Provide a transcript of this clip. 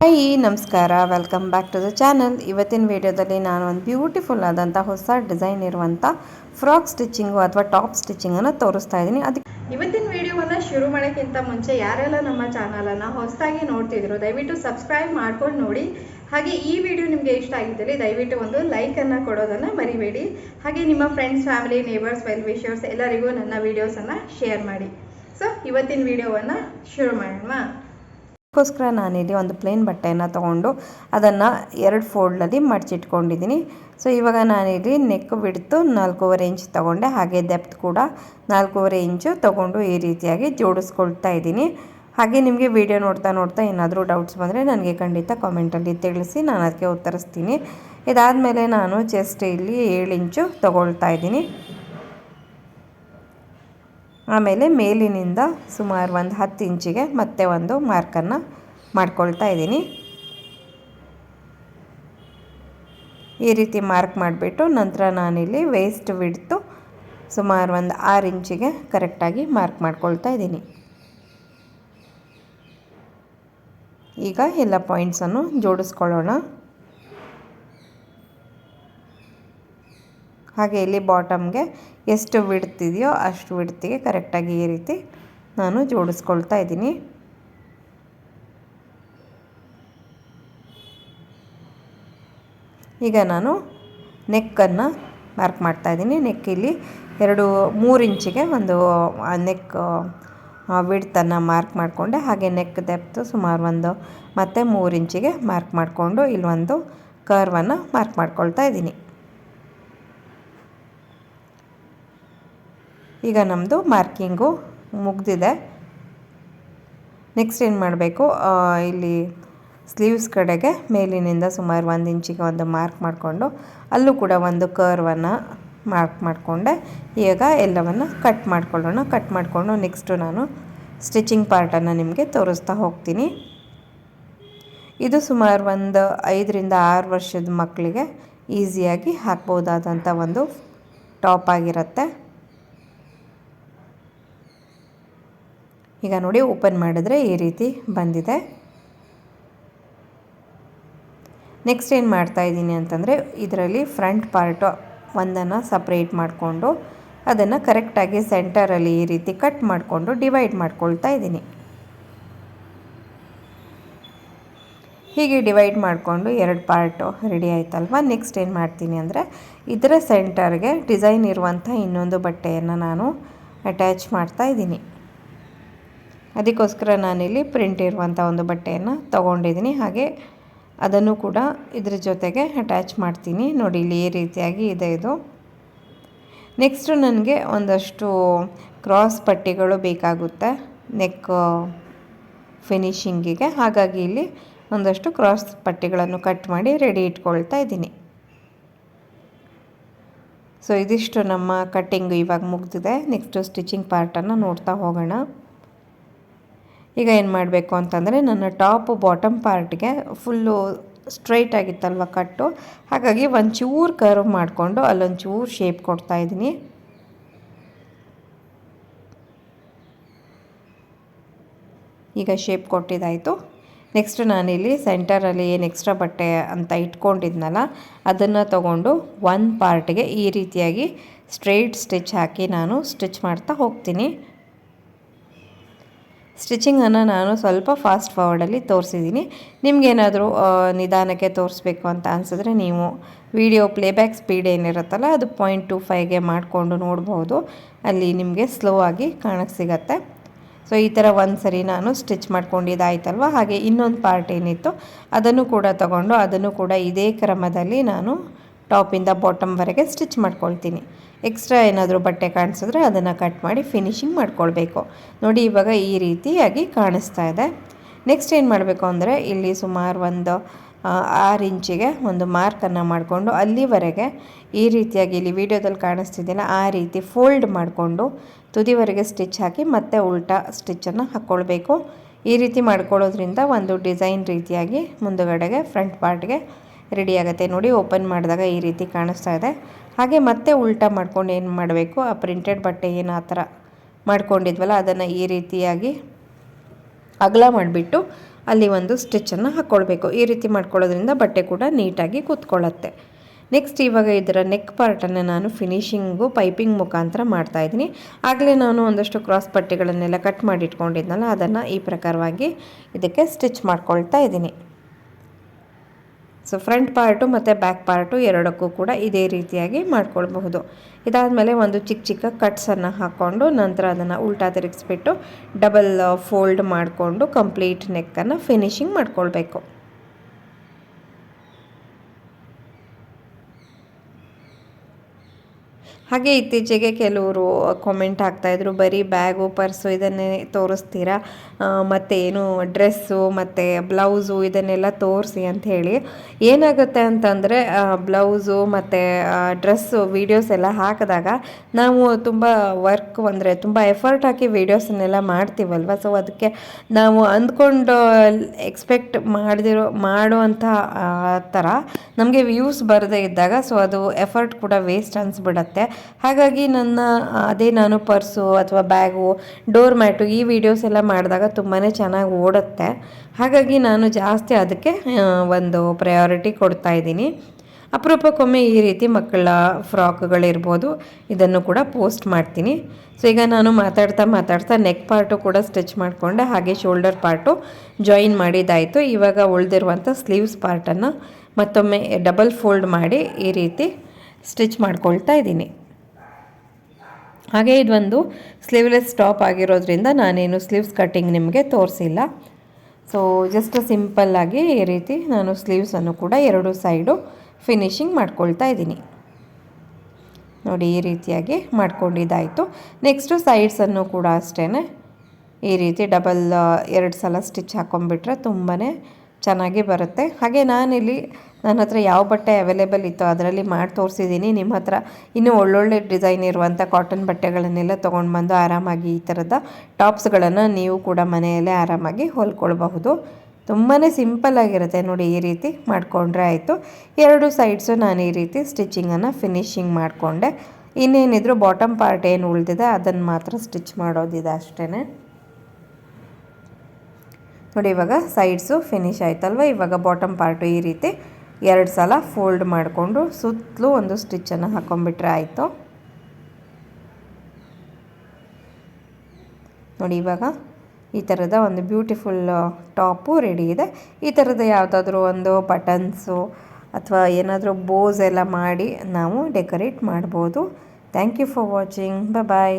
Hi ನಮಸ್ಕಾರ. Welcome back to the channel ಇವತ್ತಿನ ವಿಡಿಯೋದಲ್ಲಿ ನಾನು ಒಂದು ಬ್ಯೂಟಿಫುಲ್ ಆದಂಥ ಹೊಸ ಡಿಸೈನ್ ಇರುವಂಥ ಫ್ರಾಕ್ ಸ್ಟಿಚಿಂಗು ಅಥವಾ ಟಾಪ್ ಸ್ಟಿಚಿಂಗನ್ನು ತೋರಿಸ್ತಾ ಇದ್ದೀನಿ. ಅದಕ್ಕೆ ಇವತ್ತಿನ ವಿಡಿಯೋವನ್ನು ಶುರು ಮಾಡೋಕ್ಕಿಂತ ಮುಂಚೆ ಯಾರೆಲ್ಲ ನಮ್ಮ ಚಾನಲನ್ನು ಹೊಸದಾಗಿ ನೋಡ್ತಿದ್ರು ದಯವಿಟ್ಟು ಸಬ್ಸ್ಕ್ರೈಬ್ ಮಾಡ್ಕೊಂಡು ನೋಡಿ. ಹಾಗೆ ಈ ವಿಡಿಯೋ ನಿಮಗೆ ಇಷ್ಟ ಆಗಿದ್ದಲ್ಲಿ ದಯವಿಟ್ಟು ಒಂದು ಲೈಕನ್ನು ಕೊಡೋದನ್ನು ಮರಿಬೇಡಿ. ಹಾಗೆ ನಿಮ್ಮ friends family neighbours well wishers ಎಲ್ಲರಿಗೂ ನನ್ನ ವೀಡಿಯೋಸನ್ನು ಶೇರ್ ಮಾಡಿ. ಸೊ ಇವತ್ತಿನ ವಿಡಿಯೋವನ್ನು ಶುರು ಮಾಡೋಣ. ಅದಕ್ಕೋಸ್ಕರ ನಾನಿಲ್ಲಿ ಒಂದು ಪ್ಲೇನ್ ಬಟ್ಟೆಯನ್ನು ತೊಗೊಂಡು ಅದನ್ನು ಎರಡು ಫೋಲ್ಡಲ್ಲಿ ಮಡಚಿಟ್ಕೊಂಡಿದ್ದೀನಿ. ಸೊ, ಇವಾಗ ನಾನಿಲ್ಲಿ ನೆಕ್ ಬಿಡ್ತು ನಾಲ್ಕೂವರೆ ಇಂಚ್ ತೊಗೊಂಡೆ. ಹಾಗೆ ಡೆಪ್ತ್ ಕೂಡ ನಾಲ್ಕೂವರೆ ಇಂಚು ತೊಗೊಂಡು ಈ ರೀತಿಯಾಗಿ ಜೋಡಿಸ್ಕೊಳ್ತಾ ಇದ್ದೀನಿ. ಹಾಗೆ ನಿಮಗೆ ವಿಡಿಯೋ ನೋಡ್ತಾ ನೋಡ್ತಾ ಏನಾದರೂ ಡೌಟ್ಸ್ ಬಂದರೆ ನನಗೆ ಖಂಡಿತ ಕಾಮೆಂಟಲ್ಲಿ ತಿಳಿಸಿ ನಾನು ಅದಕ್ಕೆ ಉತ್ತರಿಸ್ತೀನಿ. ಇದಾದಮೇಲೆ ನಾನು ಚೆಸ್ಟ್ ಇಲ್ಲಿ ಏಳು ಇಂಚು ತೊಗೊಳ್ತಾ ಇದ್ದೀನಿ. ಆಮೇಲೆ ಮೇಲಿನಿಂದ ಸುಮಾರು ಒಂದು ಹತ್ತು ಇಂಚಿಗೆ ಮತ್ತೆ ಒಂದು ಮಾರ್ಕನ್ನು ಮಾಡ್ಕೊಳ್ತಾ ಇದ್ದೀನಿ. ಈ ರೀತಿ ಮಾರ್ಕ್ ಮಾಡಿಬಿಟ್ಟು ನಂತರ ನಾನಿಲ್ಲಿ ವೇಸ್ಟ್ ಬಿಡ್ತು ಸುಮಾರು ಒಂದು ಆರು ಇಂಚಿಗೆ ಕರೆಕ್ಟಾಗಿ ಮಾರ್ಕ್ ಮಾಡ್ಕೊಳ್ತಾ ಇದ್ದೀನಿ. ಈಗ ಎಲ್ಲ ಪಾಯಿಂಟ್ಸನ್ನು ಜೋಡಿಸ್ಕೊಳ್ಳೋಣ. ಹಾಗೆ ಇಲ್ಲಿ ಬಾಟಮ್ಗೆ ಎಷ್ಟು ಬಿಡ್ತಿದೆಯೋ ಅಷ್ಟು ಬಿಡ್ತಿಗೆ ಕರೆಕ್ಟಾಗಿ ಈ ರೀತಿ ನಾನು ಜೋಡಿಸ್ಕೊಳ್ತಾ ಇದ್ದೀನಿ. ಈಗ ನಾನು ನೆಕ್ಕನ್ನು ಮಾರ್ಕ್ ಮಾಡ್ತಾ ಇದ್ದೀನಿ. ನೆಕ್ ಇಲ್ಲಿ ಎರಡು ಮೂರು ಇಂಚಿಗೆ ಒಂದು ನೆಕ್ ವಿಡ್ತನ್ನು ಮಾರ್ಕ್ ಮಾಡಿಕೊಂಡೆ. ಹಾಗೆ ನೆಕ್ ದೆಪ್ತು ಸುಮಾರು ಒಂದು ಮತ್ತು ಮೂರು ಇಂಚಿಗೆ ಮಾರ್ಕ್ ಮಾಡಿಕೊಂಡು ಇಲ್ಲೊಂದು ಕರ್ವನ್ನು ಮಾರ್ಕ್ ಮಾಡ್ಕೊಳ್ತಾ ಇದ್ದೀನಿ. ಈಗ ನಮ್ಮದು ಮಾರ್ಕಿಂಗು ಮುಗ್ದಿದೆ. ನೆಕ್ಸ್ಟ್ ಏನು ಮಾಡಬೇಕು? ಇಲ್ಲಿ ಸ್ಲೀವ್ಸ್ ಕಡೆಗೆ ಮೇಲಿನಿಂದ ಸುಮಾರು ಒಂದು ಇಂಚಿಗೆ ಒಂದು ಮಾರ್ಕ್ ಮಾಡಿಕೊಂಡು ಅಲ್ಲೂ ಕೂಡ ಒಂದು ಕರ್ವನ್ನು ಮಾರ್ಕ್ ಮಾಡಿಕೊಂಡೆ. ಈಗ ಎಲ್ಲವನ್ನು ಕಟ್ ಮಾಡ್ಕೊಳ್ಳೋಣ. ಕಟ್ ಮಾಡಿಕೊಂಡು ನೆಕ್ಸ್ಟು ನಾನು ಸ್ಟಿಚಿಂಗ್ ಪಾರ್ಟನ್ನು ನಿಮಗೆ ತೋರಿಸ್ತಾ ಹೋಗ್ತೀನಿ. ಇದು ಸುಮಾರು ಒಂದು ಐದರಿಂದ ಆರು ವರ್ಷದ ಮಕ್ಕಳಿಗೆ ಈಸಿಯಾಗಿ ಹಾಕ್ಬೋದಾದಂಥ ಒಂದು ಟಾಪ್ ಆಗಿರುತ್ತೆ. ಈಗ ನೋಡಿ ಓಪನ್ ಮಾಡಿದ್ರೆ ಈ ರೀತಿ ಬಂದಿದೆ. ನೆಕ್ಸ್ಟ್ ಏನು ಮಾಡ್ತಾ ಇದ್ದೀನಿ ಅಂತಂದರೆ ಇದರಲ್ಲಿ ಫ್ರಂಟ್ ಪಾರ್ಟು ಒಂದನ್ನು ಸಪ್ರೇಟ್ ಮಾಡಿಕೊಂಡು ಅದನ್ನು ಕರೆಕ್ಟಾಗಿ ಸೆಂಟರಲ್ಲಿ ಈ ರೀತಿ ಕಟ್ ಮಾಡಿಕೊಂಡು ಡಿವೈಡ್ ಮಾಡ್ಕೊಳ್ತಾ ಇದ್ದೀನಿ. ಹೀಗೆ ಡಿವೈಡ್ ಮಾಡಿಕೊಂಡು ಎರಡು ಪಾರ್ಟು ರೆಡಿ ಆಯ್ತಲ್ವ? ನೆಕ್ಸ್ಟ್ ಏನು ಮಾಡ್ತೀನಿ ಅಂದರೆ ಇದರ ಸೆಂಟರ್ಗೆ ಡಿಸೈನ್ ಇರುವಂಥ ಇನ್ನೊಂದು ಬಟ್ಟೆಯನ್ನು ನಾನು ಅಟ್ಯಾಚ್ ಮಾಡ್ತಾ ಇದ್ದೀನಿ. ಅದಕ್ಕೋಸ್ಕರ ನಾನಿಲ್ಲಿ ಪ್ರಿಂಟ್ ಇರುವಂಥ ಒಂದು ಬಟ್ಟೆಯನ್ನು ತೊಗೊಂಡಿದ್ದೀನಿ. ಹಾಗೆ ಅದನ್ನು ಕೂಡ ಇದ್ರ ಜೊತೆಗೆ ಅಟ್ಯಾಚ್ ಮಾಡ್ತೀನಿ. ನೋಡಿ, ಇಲ್ಲಿ ಈ ರೀತಿಯಾಗಿ ಇದೆ ಇದು. ನೆಕ್ಸ್ಟು ನನಗೆ ಒಂದಷ್ಟು ಕ್ರಾಸ್ ಪಟ್ಟಿಗಳು ಬೇಕಾಗುತ್ತೆ. ನೆಕ್ ಫಿನಿಶಿಂಗಿಗೆ ಹಾಗಾಗಿ ಇಲ್ಲಿ ಒಂದಷ್ಟು ಕ್ರಾಸ್ ಪಟ್ಟಿಗಳನ್ನು ಕಟ್ ಮಾಡಿ ರೆಡಿ ಇಟ್ಕೊಳ್ತಾ ಇದ್ದೀನಿ. ಸೊ ಇದಿಷ್ಟು ನಮ್ಮ ಕಟ್ಟಿಂಗು ಇವಾಗ ಮುಗ್ದಿದೆ. ನೆಕ್ಸ್ಟು ಸ್ಟಿಚಿಂಗ್ ಪಾರ್ಟನ್ನು ನೋಡ್ತಾ ಹೋಗೋಣ. ಈಗ ಏನು ಮಾಡಬೇಕು ಅಂತಂದರೆ ನನ್ನ ಟಾಪ್ ಬಾಟಮ್ ಪಾರ್ಟ್ಗೆ ಫುಲ್ಲು ಸ್ಟ್ರೈಟ್ ಆಗಿತ್ತಲ್ವ ಕಟ್ಟು. ಹಾಗಾಗಿ ಒಂಚೂರು ಕರ್ವ್ ಮಾಡಿಕೊಂಡು ಅಲ್ಲೊಂಚೂರು ಶೇಪ್ ಕೊಡ್ತಾ ಇದ್ದೀನಿ. ಈಗ ಶೇಪ್ ಕೊಟ್ಟಿದ್ದಾಯಿತು. ನೆಕ್ಸ್ಟ್ ನಾನಿಲ್ಲಿ ಸೆಂಟರಲ್ಲಿ ಏನು ಎಕ್ಸ್ಟ್ರಾ ಬಟ್ಟೆ ಅಂತ ಇಟ್ಕೊಂಡಿದ್ನಲ್ಲ, ಅದನ್ನು ತಗೊಂಡು ಒನ್ ಪಾರ್ಟ್ಗೆ ಈ ರೀತಿಯಾಗಿ ಸ್ಟ್ರೈಟ್ ಸ್ಟಿಚ್ ಹಾಕಿ ನಾನು ಸ್ಟಿಚ್ ಮಾಡ್ತಾ ಹೋಗ್ತೀನಿ. ಸ್ಟಿಚಿಂಗನ್ನು ನಾನು ಸ್ವಲ್ಪ ಫಾಸ್ಟ್ ಫಾರ್ವರ್ಡಲ್ಲಿ ತೋರಿಸಿದ್ದೀನಿ. ನಿಮಗೇನಾದರೂ ನಿಧಾನಕ್ಕೆ ತೋರಿಸ್ಬೇಕು ಅಂತ ಅನಿಸಿದ್ರೆ ನೀವು ವಿಡಿಯೋ ಪ್ಲೇಬ್ಯಾಕ್ ಸ್ಪೀಡ್ ಏನಿರುತ್ತಲ್ಲ ಅದು ಪಾಯಿಂಟ್ ಟು ಫೈವ್ಗೆ ಮಾಡಿಕೊಂಡು ನೋಡ್ಬೋದು. ಅಲ್ಲಿ ನಿಮಗೆ ಸ್ಲೋ ಆಗಿ ಕಾಣಕ್ಕೆ ಸಿಗತ್ತೆ. ಸೊ ಈ ಥರ ಒಂದು ಸರಿ ನಾನು ಸ್ಟಿಚ್ ಮಾಡ್ಕೊಂಡಿದ್ದಾಯ್ತಲ್ವ? ಹಾಗೆ ಇನ್ನೊಂದು ಪಾರ್ಟ್ ಏನಿತ್ತು, ಅದನ್ನು ಕೂಡ ತಗೊಂಡು ಅದನ್ನು ಕೂಡ ಇದೇ ಕ್ರಮದಲ್ಲಿ ನಾನು ಟಾಪಿಂದ ಬಾಟಮ್ವರೆಗೆ ಸ್ಟಿಚ್ ಮಾಡ್ಕೊಳ್ತೀನಿ. ಎಕ್ಸ್ಟ್ರಾ ಏನಾದರೂ ಬಟ್ಟೆ ಕಾಣಿಸಿದ್ರೆ ಅದನ್ನು ಕಟ್ ಮಾಡಿ ಫಿನಿಶಿಂಗ್ ಮಾಡ್ಕೊಳ್ಬೇಕು. ನೋಡಿ, ಇವಾಗ ಈ ರೀತಿಯಾಗಿ ಕಾಣಿಸ್ತಾ ಇದೆ. ನೆಕ್ಸ್ಟ್ ಏನು ಮಾಡಬೇಕು ಅಂದರೆ, ಇಲ್ಲಿ ಸುಮಾರು ಒಂದು ಆರು ಇಂಚಿಗೆ ಒಂದು ಮಾರ್ಕನ್ನು ಮಾಡಿಕೊಂಡು ಅಲ್ಲಿವರೆಗೆ ಈ ರೀತಿಯಾಗಿ ಇಲ್ಲಿ ವಿಡಿಯೋದಲ್ಲಿ ಕಾಣಿಸ್ತಿದ್ದೀನ ಆ ರೀತಿ ಫೋಲ್ಡ್ ಮಾಡಿಕೊಂಡು ತುದಿವರೆಗೆ ಸ್ಟಿಚ್ ಹಾಕಿ ಮತ್ತೆ ಉಲ್ಟಾ ಸ್ಟಿಚ್ಚನ್ನು ಹಾಕ್ಕೊಳ್ಬೇಕು ಈ ರೀತಿ ಮಾಡ್ಕೊಳ್ಳೋದ್ರಿಂದ ಒಂದು ಡಿಸೈನ್ ರೀತಿಯಾಗಿ ಮುಂದುಗಡೆಗೆ ಫ್ರಂಟ್ ಪಾರ್ಟ್ಗೆ ರೆಡಿ ಆಗುತ್ತೆ. ನೋಡಿ ಓಪನ್ ಮಾಡಿದಾಗ ಈ ರೀತಿ ಕಾಣಿಸ್ತಾ ಇದೆ. ಹಾಗೆ ಮತ್ತೆ ಉಲ್ಟಾ ಮಾಡ್ಕೊಂಡು ಏನು ಮಾಡಬೇಕು? ಆ ಪ್ರಿಂಟೆಡ್ ಬಟ್ಟೆ ಏನು ಆ ಥರ ಮಾಡ್ಕೊಂಡಿದ್ವಲ್ಲ, ಅದನ್ನು ಈ ರೀತಿಯಾಗಿ ಅಗಲ ಮಾಡಿಬಿಟ್ಟು ಅಲ್ಲಿ ಒಂದು ಸ್ಟಿಚ್ಚನ್ನು ಹಾಕ್ಕೊಳ್ಬೇಕು ಈ ರೀತಿ ಮಾಡ್ಕೊಳ್ಳೋದ್ರಿಂದ ಬಟ್ಟೆ ಕೂಡ ನೀಟಾಗಿ ಕೂತ್ಕೊಳ್ಳುತ್ತೆ. ನೆಕ್ಸ್ಟ್ ಇವಾಗ ಇದರ ನೆಕ್ ಪಾರ್ಟನ್ನು ನಾನು ಫಿನಿಷಿಂಗು ಪೈಪಿಂಗ್ ಮುಖಾಂತರ ಮಾಡ್ತಾಯಿದ್ದೀನಿ ಆಗಲೇ ನಾನು ಒಂದಷ್ಟು ಕ್ರಾಸ್ ಪಟ್ಟಿಗಳನ್ನೆಲ್ಲ ಕಟ್ ಮಾಡಿಟ್ಕೊಂಡಿದ್ನಲ್ಲ, ಅದನ್ನು ಈ ಪ್ರಕಾರವಾಗಿ ಇದಕ್ಕೆ ಸ್ಟಿಚ್ ಮಾಡ್ಕೊಳ್ತಾ ಇದ್ದೀನಿ. ಸೊ ಫ್ರಂಟ್ ಪಾರ್ಟು ಮತ್ತು ಬ್ಯಾಕ್ ಪಾರ್ಟು ಎರಡಕ್ಕೂ ಕೂಡ ಇದೇ ರೀತಿಯಾಗಿ ಮಾಡ್ಕೊಳ್ಬಹುದು. ಇದಾದಮೇಲೆ ಒಂದು ಚಿಕ್ಕ ಚಿಕ್ಕ ಕಟ್ಸನ್ನು ಹಾಕ್ಕೊಂಡು ನಂತರ ಅದನ್ನು ಉಲ್ಟಾ ತಿರುಗಿಸ್ಬಿಟ್ಟು ಡಬಲ್ ಫೋಲ್ಡ್ ಮಾಡಿಕೊಂಡು ಕಂಪ್ಲೀಟ್ ನೆಕ್ಕನ್ನು ಫಿನಿಶಿಂಗ್ ಮಾಡ್ಕೊಳ್ಬೇಕು. ಹಾಗೆ ಇತ್ತೀಚೆಗೆ ಕೆಲವರು ಕಾಮೆಂಟ್ ಹಾಕ್ತಾಯಿದ್ರು ಬರೀ ಬ್ಯಾಗು ಪರ್ಸು ಇದನ್ನೇ ತೋರಿಸ್ತೀರಾ? ಮತ್ತು ಏನು ಡ್ರೆಸ್ಸು ಮತ್ತು ಬ್ಲೌಸು ಇದನ್ನೆಲ್ಲ ತೋರಿಸಿ ಅಂತ ಹೇಳಿ. ಏನಾಗುತ್ತೆ ಅಂತಂದರೆ ಬ್ಲೌಸು ಮತ್ತು ಡ್ರೆಸ್ಸು ವೀಡಿಯೋಸ್ ಎಲ್ಲ ಹಾಕಿದಾಗ ನಾವು ತುಂಬ ವರ್ಕ್ ಅಂದರೆ ತುಂಬ ಎಫರ್ಟ್ ಹಾಕಿ ವೀಡಿಯೋಸನ್ನೆಲ್ಲ ಮಾಡ್ತೀವಲ್ವ? ಸೊ ಅದಕ್ಕೆ ನಾವು ಅಂದ್ಕೊಂಡು ಎಕ್ಸ್ಪೆಕ್ಟ್ ಮಾಡಿದಿರೋ ಮಾಡುವಂಥ ಥರ ನಮಗೆ ವ್ಯೂಸ್ ಬರದೇ ಇದ್ದಾಗ ಸೊ ಅದು ಎಫರ್ಟ್ ಕೂಡ ವೇಸ್ಟ್ ಅನಿಸ್ಬಿಡತ್ತೆ. ಹಾಗಾಗಿ ನನ್ನ ಅದೇ ನಾನು ಪರ್ಸು ಅಥವಾ ಬ್ಯಾಗು, ಡೋರ್ ಮ್ಯಾಟು ಈ ವಿಡಿಯೋಸ್ ಎಲ್ಲ ಮಾಡಿದಾಗ ತುಂಬಾ ಚೆನ್ನಾಗಿ ಓಡುತ್ತೆ. ಹಾಗಾಗಿ ನಾನು ಜಾಸ್ತಿ ಅದಕ್ಕೆ ಒಂದು ಪ್ರಯಾರಿಟಿ ಕೊಡ್ತಾ ಇದ್ದೀನಿ. ಅಪರೂಪಕ್ಕೊಮ್ಮೆ ಈ ರೀತಿ ಮಕ್ಕಳ ಫ್ರಾಕ್ಗಳಿರ್ಬೋದು, ಇದನ್ನು ಕೂಡ ಪೋಸ್ಟ್ ಮಾಡ್ತೀನಿ. ಸೊ, ಈಗ ನಾನು ಮಾತಾಡ್ತಾ ಮಾತಾಡ್ತಾ ನೆಕ್ ಪಾರ್ಟು ಕೂಡ ಸ್ಟಿಚ್ ಮಾಡಿಕೊಂಡೆ, ಹಾಗೆ ಶೋಲ್ಡರ್ ಪಾರ್ಟು ಜಾಯಿನ್ ಮಾಡಿದ್ದಾಯಿತು ಇವಾಗ ಉಳಿದಿರುವಂಥ ಸ್ಲೀವ್ಸ್ ಪಾರ್ಟನ್ನು ಮತ್ತೊಮ್ಮೆ ಡಬಲ್ ಫೋಲ್ಡ್ ಮಾಡಿ ಈ ರೀತಿ ಸ್ಟಿಚ್ ಮಾಡ್ಕೊಳ್ತಾ ಇದ್ದೀನಿ. ಹಾಗೆ ಇದೊಂದು ಸ್ಲೀವ್ಲೆಸ್ ಟಾಪ್ ಆಗಿರೋದ್ರಿಂದ ನಾನೇನು ಸ್ಲೀವ್ಸ್ ಕಟ್ಟಿಂಗ್ ನಿಮಗೆ ತೋರಿಸಿಲ್ಲ. ಸೊ ಜಸ್ಟ್ ಸಿಂಪಲ್ಲಾಗಿ ಈ ರೀತಿ ನಾನು ಸ್ಲೀವ್ಸನ್ನು ಕೂಡ ಎರಡು ಸೈಡು ಫಿನಿಶಿಂಗ್ ಮಾಡ್ಕೊಳ್ತಾ ಇದ್ದೀನಿ. ನೋಡಿ, ಈ ರೀತಿಯಾಗಿ ಮಾಡ್ಕೊಂಡಿದ್ದಾಯಿತು. ನೆಕ್ಸ್ಟು ಸೈಡ್ಸನ್ನು ಕೂಡ ಅಷ್ಟೇ ಈ ರೀತಿ ಡಬಲ್ ಎರಡು ಸಲ ಸ್ಟಿಚ್ ಹಾಕ್ಕೊಂಬಿಟ್ರೆ ತುಂಬಾ ಚೆನ್ನಾಗಿ ಬರುತ್ತೆ. ಹಾಗೆ ನಾನಿಲ್ಲಿ ನನ್ನ ಹತ್ರ ಯಾವ ಬಟ್ಟೆ ಅವೈಲೇಬಲ್ ಇತ್ತೋ ಅದರಲ್ಲಿ ಮಾಡಿ ತೋರಿಸಿದ್ದೀನಿ. ನಿಮ್ಮ ಹತ್ರ ಇನ್ನೂ ಒಳ್ಳೊಳ್ಳೆ ಡಿಸೈನ್ ಇರುವಂಥ ಕಾಟನ್ ಬಟ್ಟೆಗಳನ್ನೆಲ್ಲ ತೊಗೊಂಡು ಬಂದು ಆರಾಮಾಗಿ ಈ ಥರದ ಟಾಪ್ಸ್ಗಳನ್ನು ನೀವು ಕೂಡ ಮನೆಯಲ್ಲೇ ಆರಾಮಾಗಿ ಹೊಲ್ಕೊಳ್ಬಹುದು. ತುಂಬಾ ಸಿಂಪಲ್ ಆಗಿರುತ್ತೆ ನೋಡಿ ಈ ರೀತಿ ಮಾಡಿಕೊಂಡ್ರೆ ಆಯಿತು. ಎರಡು ಸೈಡ್ಸು ನಾನು ಈ ರೀತಿ ಸ್ಟಿಚಿಂಗನ್ನು ಫಿನಿಶಿಂಗ್ ಮಾಡಿಕೊಂಡೆ. ಇನ್ನೇನಿದ್ರು ಬಾಟಮ್ ಪಾರ್ಟ್ ಏನು ಉಳಿದಿದೆ ಅದನ್ನು ಮಾತ್ರ ಸ್ಟಿಚ್ ಮಾಡೋದಿದೆ ಅಷ್ಟೇ ನೋಡಿ ಇವಾಗ ಸೈಡ್ಸು ಫಿನಿಶ್ ಆಯ್ತಲ್ವ? ಇವಾಗ ಬಾಟಮ್ ಪಾರ್ಟು ಈ ರೀತಿ ಎರಡು ಸಲ ಫೋಲ್ಡ್ ಮಾಡಿಕೊಂಡು ಸುತ್ತಲೂ ಒಂದು ಸ್ಟಿಚ್ಚನ್ನು ಹಾಕೊಂಡ್ಬಿಟ್ರೆ ಆಯಿತು. ನೋಡಿ, ಇವಾಗ ಈ ಥರದ ಒಂದು ಬ್ಯೂಟಿಫುಲ್ ಟಾಪು ರೆಡಿ ಇದೆ. ಈ ಥರದ ಯಾವುದಾದ್ರೂ ಒಂದು ಬಟನ್ಸು ಅಥವಾ ಏನಾದರೂ ಬೋಸ್ ಎಲ್ಲ ಮಾಡಿ ನಾವು ಡೆಕೋರೇಟ್ ಮಾಡ್ಬೋದು. Thank you for watching. Bye